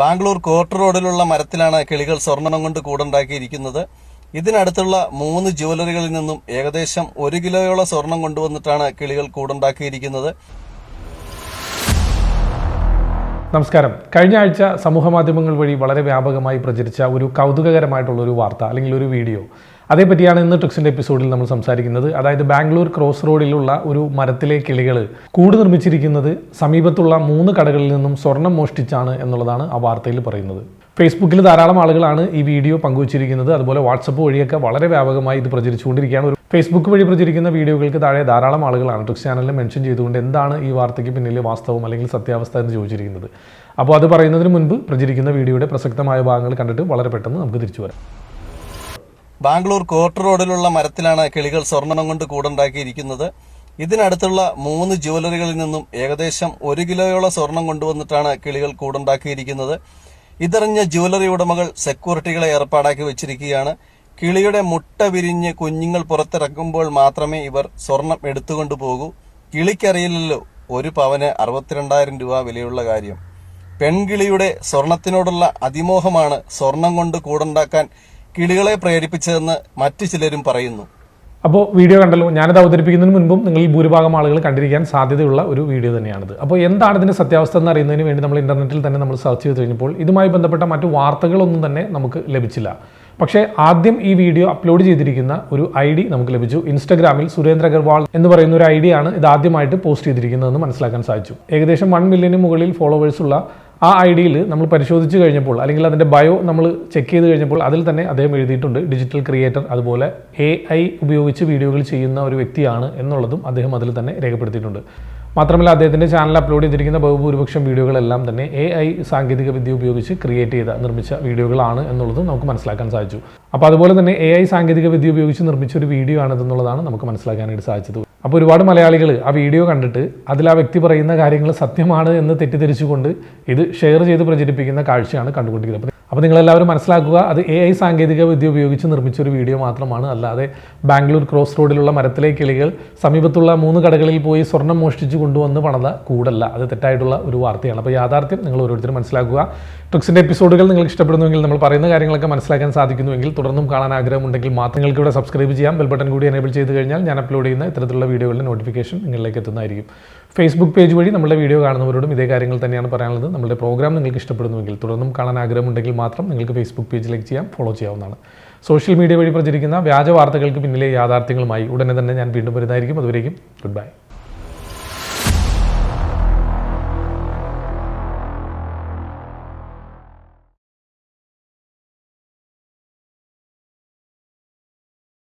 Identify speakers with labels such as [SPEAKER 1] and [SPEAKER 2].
[SPEAKER 1] Bangalore court റോഡിലുള്ള മരത്തിലാണ് കിളികൾ സ്വർണം കൊണ്ട് കൂടുണ്ടാക്കിയിരിക്കുന്നത്. ഇതിനടുത്തുള്ള മൂന്ന് ജ്വല്ലറികളിൽ നിന്നും ഏകദേശം ഒരു കിലോയോളം സ്വർണം കൊണ്ടുവന്നിട്ടാണ് കിളികൾ കൂടുണ്ടാക്കിയിരിക്കുന്നത്.
[SPEAKER 2] നമസ്കാരം. കഴിഞ്ഞ ആഴ്ച സമൂഹ മാധ്യമങ്ങൾ വഴി വളരെ വ്യാപകമായി പ്രചരിച്ച ഒരു കൗതുകകരമായിട്ടുള്ള ഒരു വാർത്ത അല്ലെങ്കിൽ ഒരു വീഡിയോ. അതേപറ്റിയാണ് ഇന്ന് ട്രിക്സിന്റെ എപ്പിസോഡിൽ നമ്മൾ സംസാരിക്കുന്നത്. അതായത് ബാംഗ്ലൂർ ക്രോസ് റോഡിലുള്ള ഒരു മരത്തിലെ കിളികൾ കൂട് നിർമ്മിച്ചിരിക്കുന്നത് സമീപത്തുള്ള മൂന്ന് കടകളിൽ നിന്നും സ്വർണം മോഷ്ടിച്ചാണ് എന്നുള്ളതാണ് ആ വാർത്തയിൽ പറയുന്നത്. ഫേസ്ബുക്കിൽ ധാരാളം ആളുകളാണ് ഈ വീഡിയോ പങ്കുവച്ചിരിക്കുന്നത്. അതുപോലെ വാട്സപ്പ് വഴിയൊക്കെ വളരെ വ്യാപകമായി ഇത് പ്രചരിച്ചുകൊണ്ടിരിക്കുകയാണ്. ഒരു ഫേസ്ബുക്ക് വഴി പ്രചരിക്കുന്ന വീഡിയോകൾക്ക് താഴെ ധാരാളം ആളുകളാണ്. ട്രിക്സ് ചാനലിൽ മെൻഷൻ ചെയ്തുകൊണ്ട് എന്താണ് ഈ വാർത്തയ്ക്ക് പിന്നിലെ വാസ്തവം അല്ലെങ്കിൽ സത്യാവസ്ഥ എന്ന് ചോദിച്ചിരിക്കുന്നത്. അപ്പോൾ അത് പറയുന്നതിന് മുൻപ് പ്രചരിക്കുന്ന വീഡിയോയുടെ പ്രസക്തമായ ഭാഗങ്ങൾ കണ്ടിട്ട് വളരെ പെട്ടെന്ന് നമുക്ക് തിരിച്ചു വരാം.
[SPEAKER 1] ബാംഗ്ലൂർ കോർട്ട് റോഡിലുള്ള മരത്തിലാണ് കിളികൾ സ്വർണം കൊണ്ട് കൂടുണ്ടാക്കിയിരിക്കുന്നത്. ഇതിനടുത്തുള്ള മൂന്ന് ജ്വല്ലറികളിൽ നിന്നും ഏകദേശം ഒരു കിലോയോളം സ്വർണം കൊണ്ടുവന്നിട്ടാണ് കിളികൾ കൂടുണ്ടാക്കിയിരിക്കുന്നത്. ഇതറിഞ്ഞ ജ്വല്ലറി ഉടമകൾ സെക്യൂരിറ്റികളെ ഏർപ്പാടാക്കി വെച്ചിരിക്കുകയാണ്. കിളിയുടെ മുട്ട വിരിഞ്ഞ് കുഞ്ഞുങ്ങൾ പുറത്തിറക്കുമ്പോൾ മാത്രമേ ഇവർ സ്വർണം എടുത്തുകൊണ്ടു പോകൂ. കിളിക്കറിയില്ലല്ലോ ഒരു പവന് അറുപത്തിരണ്ടായിരം രൂപ വിലയുള്ള കാര്യം. പെൺകിളിയുടെ സ്വർണത്തിനോടുള്ള അതിമോഹമാണ് സ്വർണം കൊണ്ട് കൂടുണ്ടാക്കാൻ കിളികളെ പ്രേരിപ്പിച്ചതെന്ന് മറ്റു ചിലരും പറയുന്നു.
[SPEAKER 2] അപ്പോൾ വീഡിയോ കണ്ടല്ലോ ഞാനത് അവതരിപ്പിക്കുന്നതിന് മുൻപും നിങ്ങൾ ഭൂരിഭാഗം ആളുകൾ കണ്ടിരിക്കാൻ സാധ്യതയുള്ള ഒരു വീഡിയോ തന്നെയാണിത്. അപ്പോൾ എന്താണ് ഇതിന്റെ സത്യാവസ്ഥ എന്ന് അറിയുന്നതിന് വേണ്ടി നമ്മൾ ഇന്റർനെറ്റിൽ തന്നെ നമ്മൾ സെർച്ച് ചെയ്ത് കഴിഞ്ഞപ്പോൾ ഇതുമായി ബന്ധപ്പെട്ട മറ്റു വാർത്തകളൊന്നും തന്നെ നമുക്ക് ലഭിച്ചില്ല. പക്ഷേ ആദ്യം ഈ വീഡിയോ അപ്ലോഡ് ചെയ്തിരിക്കുന്ന ഒരു ഐ ഡി നമുക്ക് ലഭിച്ചു. ഇൻസ്റ്റഗ്രാമിൽ സുരേന്ദ്ര അഗർവാൾ എന്ന് പറയുന്ന ഒരു ഐ ഡി ആണ് ഇത് ആദ്യമായിട്ട് പോസ്റ്റ് ചെയ്തിരിക്കുന്നതെന്ന് മനസ്സിലാക്കാൻ സാധിച്ചു. ഏകദേശം വൺ മില്യന് മുകളിൽ ഫോളോവേഴ്സ് ഉള്ള ആ ഐ ഡിയിൽ നമ്മൾ പരിശോധിച്ച് കഴിഞ്ഞപ്പോൾ അല്ലെങ്കിൽ അതിന്റെ ബയോ നമ്മൾ ചെക്ക് ചെയ്ത് കഴിഞ്ഞപ്പോൾ അതിൽ തന്നെ അദ്ദേഹം എഴുതിയിട്ടുണ്ട് ഡിജിറ്റൽ ക്രിയേറ്റർ അതുപോലെ എ ഐ ഉപയോഗിച്ച് വീഡിയോകൾ ചെയ്യുന്ന ഒരു വ്യക്തിയാണ് എന്നുള്ളതും അദ്ദേഹം അതിൽ തന്നെ രേഖപ്പെടുത്തിയിട്ടുണ്ട്. മാത്രമല്ല അദ്ദേഹത്തിന്റെ ചാനൽ അപ്ലോഡ് ചെയ്തിരിക്കുന്ന ബഹുഭൂരിപക്ഷം വീഡിയോകളെല്ലാം തന്നെ എ ഐ സാങ്കേതിക വിദ്യ ഉപയോഗിച്ച് ക്രിയേറ്റ് ചെയ്ത നിർമ്മിച്ച വീഡിയോകളാണ് എന്നുള്ളതും നമുക്ക് മനസ്സിലാക്കാൻ സാധിച്ചു. അപ്പോൾ അതുപോലെ തന്നെ എ ഐ സാങ്കേതിക വിദ്യ ഉപയോഗിച്ച് നിർമ്മിച്ച ഒരു വീഡിയോ ആണ് എന്നുള്ളതാണ് നമുക്ക് മനസ്സിലാക്കാനായിട്ട് സാധിച്ചത്. അപ്പോൾ ഒരുപാട് മലയാളികൾ ആ വീഡിയോ കണ്ടിട്ട് അതിൽ ആ വ്യക്തി പറയുന്ന കാര്യങ്ങൾ സത്യമാണ് എന്ന് തെറ്റിദ്ധരിച്ചുകൊണ്ട് ഇത് ഷെയർ ചെയ്ത് പ്രചരിപ്പിക്കുന്ന കാഴ്ചയാണ് കണ്ടുകൊണ്ടിരിക്കുന്നത്. അപ്പോൾ നിങ്ങളെല്ലാവരും മനസ്സിലാക്കുക അത് എ ഐ സാങ്കേതിക വിദ്യ ഉപയോഗിച്ച് നിർമ്മിച്ച ഒരു വീഡിയോ മാത്രമാണ്. അല്ലാതെ ബാംഗ്ലൂർ ക്രോസ് റോഡിലുള്ള മരത്തിലെ കിളികൾ സമീപത്തുള്ള മൂന്ന് കടകളിൽ പോയി സ്വർണം മോഷ്ടിച്ച് കൊണ്ടുവന്ന് പണത കൂടല്ല. അത് തെറ്റായിട്ടുള്ള ഒരു വാർത്തയാണ്. അപ്പോൾ യാഥാർത്ഥ്യം നിങ്ങൾ ഓരോരുത്തരും മനസ്സിലാക്കുക. ട്രിക്സിന്റെ എപ്പിസോഡുകൾ നിങ്ങൾക്ക് ഇഷ്ടപ്പെടുന്നുവെങ്കിൽ നമ്മൾ പറയുന്ന കാര്യങ്ങളൊക്കെ മനസ്സിലാക്കാൻ സാധിക്കുന്നുവെങ്കിൽ തുടർന്നും കാണാൻ ആഗ്രഹമുണ്ടെങ്കിൽ മാത്രം നിങ്ങൾക്ക് ഇവിടെ സബ്സ്ക്രൈബ് ചെയ്യാം. ബെൽ ബട്ടൺ കൂടി എനേബിൾ ചെയ്ത് കഴിഞ്ഞാൽ ഞാൻ അപ്ലോഡ് ചെയ്യുന്ന ഇത്തരത്തിലുള്ള വീഡിയോകളുടെ നോട്ടിഫിക്കേഷൻ നിങ്ങളിലേക്ക് എത്തുന്നതായിരിക്കും. ഫേസ്ബുക്ക് പേജ് വഴി നമ്മുടെ വീഡിയോ കാണുന്നവരോടും ഇതേ കാര്യങ്ങൾ തന്നെയാണ് പറയാനുള്ളത്. നമ്മുടെ പ്രോഗ്രാം നിങ്ങൾക്ക് ഇഷ്ടപ്പെടുന്നുവെങ്കിൽ തുടർന്നും കാണാൻ ആഗ്രഹമുണ്ടെങ്കിൽ മാത്രം നിങ്ങൾക്ക് ഫേസ്ബുക്ക് പേജിലേക്ക് ചെയ്യാം ഫോളോ ചെയ്യാവുന്നതാണ്. സോഷ്യൽ മീഡിയ വഴി പ്രചരിക്കുന്ന വ്യാജ വാർത്തകൾക്ക് പിന്നിലെ യാഥാർത്ഥ്യങ്ങളുമായി ഉടനെ തന്നെ ഞാൻ വീണ്ടും വരുന്നതായിരിക്കും. അതുവരേക്കും ഗുഡ് ബൈ